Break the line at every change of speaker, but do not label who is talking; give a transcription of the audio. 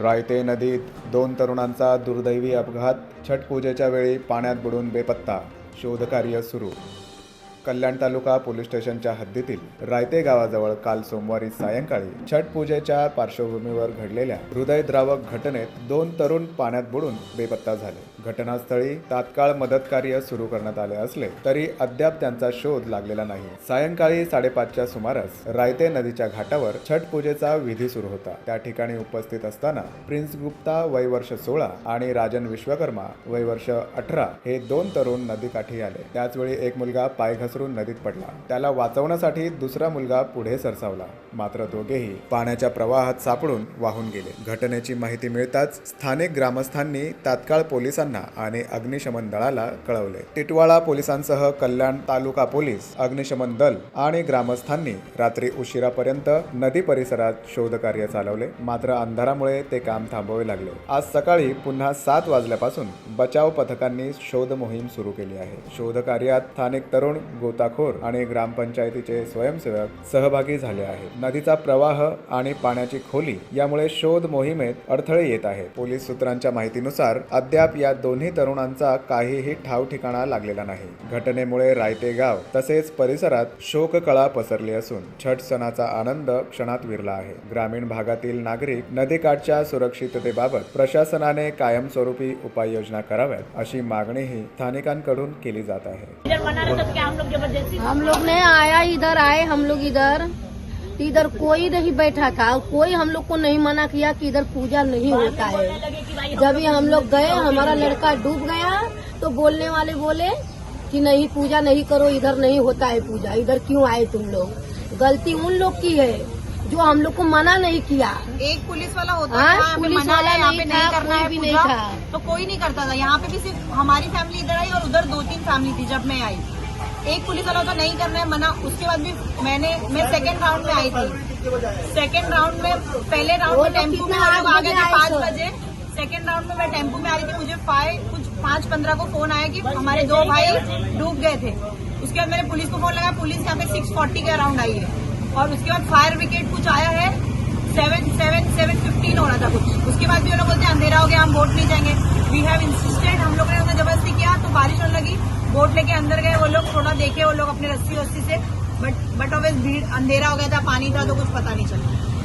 रायते नदीत दोन तरुणांचा दुर्दैवी अपघात छटपूजेच्या वेळी पाण्यात बुडून बेपत्ता शोधकार्य सुरू कल्याण तालुका पोलीस स्टेशनच्या हद्दीतील रायते गावाजवळ काल सोमवारी सायंकाळी छठ पूजेच्या पार्श्वभूमीवर घडलेल्या हृदयद्रावक घटनेत दोन तरुण पाण्यात बुडून बेपत्ता झाले. घटनास्थळी तात्काळ मदत कार्य सुरू करण्यात आले असले तरी अद्याप त्यांचा शोध लागलेला नाही. सायंकाळी साडेपाचच्या सुमारास रायते नदीच्या घाटावर छठ पूजेचा विधी सुरू होता. त्या ठिकाणी उपस्थित असताना प्रिन्स गुप्ता वय वर्ष सोळा आणि राजन विश्वकर्मा वय वर्ष अठरा हे दोन तरुण नदीकाठी आले. त्याचवेळी एक मुलगा पाय घसरून नदीत पडला. त्याला वाचवण्यासाठी दुसरा मुलगा पुढे सरसावला. मात्र दोघेही पाण्याच्या प्रवाहात सापडून वाहून गेले. घटनेची माहिती मिळताच स्थानिक ग्रामस्थांनी तात्काळ पोलिसांना आणि अग्निशमन दलाला कळवले. टिटवाळा पोलिसांसह कल्याण तालुका पोलीस अग्निशमन दल आणि ग्रामस्थांनी रात्री उशिरापर्यंत नदी परिसरात शोधकार्य चालवले. मात्र अंधारामुळे ते काम थांबवावे लागले. आज सकाळी पुन्हा सात वाजल्यापासून बचाव पथकांनी शोध मोहीम सुरू केली आहे. शोधकार्यात स्थानिक तरुण गोताखोर आणि ग्रामपंचायतीचे स्वयंसेवक सहभागी झाले आहेत. नदीचा प्रवाह आणि पाण्याची खोली यामुळे शोध मोहिमेत अडथळे येत आहेत. पोलीस सूत्रांच्या माहितीनुसार अद्याप या दोन्ही तरुणांचा काहीही ठाव ठिकाणा लागलेला नाही. घटनेमुळे रायते गाव तसेच परिसरात शोककळा पसरली असून छठ सणाचा आनंद क्षणात विरला आहे. ग्रामीण भागातील नागरिक नदीकाठच्या सुरक्षिततेबाबत प्रशासनाने कायमस्वरूपी उपाययोजना कराव्यात अशी मागणीही स्थानिकांकडून केली जात आहे.
तो लोग ज़बरदस्ती
हम लोग ने आया इधर आए हम लोग इधर। तो इधर कोई नहीं बैठा था कोई हम लोग को नहीं मना किया कि इधर पूजा नहीं होता है। जब ही हम लोग गए हमारा लड़का डूब गया तो बोलने वाले बोले कि नहीं पूजा नहीं करो इधर नहीं होता है पूजा इधर क्यों आए तुम लोग? गलती उन लोग की है जो हम लोग को मना नहीं किया।
एक पुलिस वाला होता
हाँ,
है
पुलिस
मना
वाला
यहाँ पे नहीं करना
कोई
है
भी नहीं था।
तो कोई नहीं करता था। यहाँ पे भी सिर्फ़ हमारी फैमिली इधर आई और उधर दो तीन फैमिली थी जब मैं आई। एक पुलिस वाला होता नहीं करना है मना। उसके बाद भी मैंने मैं सेकंड राउंड में आई थी। सेकंड राउंड में पहले राउंड में टेंपू में हम लोग आ गए थे पाँच बजे। सेकंड राउंड में मैं टेंपू में आ रही थी मुझे फाइव कुछ पाँच पंद्रह को फ़ोन आया कि हमारे दो भाई डूब गए थे। उसके बाद मैंने पुलिस को फ़ोन लगाया पुलिस यहाँ पे सिक्स फोर्टी के अराउंड आई है। और उसके बाद फायर ब्रिगेड कुछ आया है। सेवन सेवन सेवन फिफ्टीन हो रहा था कुछ। उसके बाद भी वो लोग बोलते हैं अंधेरा हो गया हम वोट नहीं जाएँगे वी हैव इंसिस्टेड हम लोगों ने उन्हें जबरदस्ती किया तो बारिश होने लगी। बोट लेके अंदर गए वो लोग थोड़ा देखे वो लोग अपने रस्सी वस्सी से बट बट ऑब्वियस भीड़ अंधेरा हो गया था पानी था तो कुछ पता नहीं चला।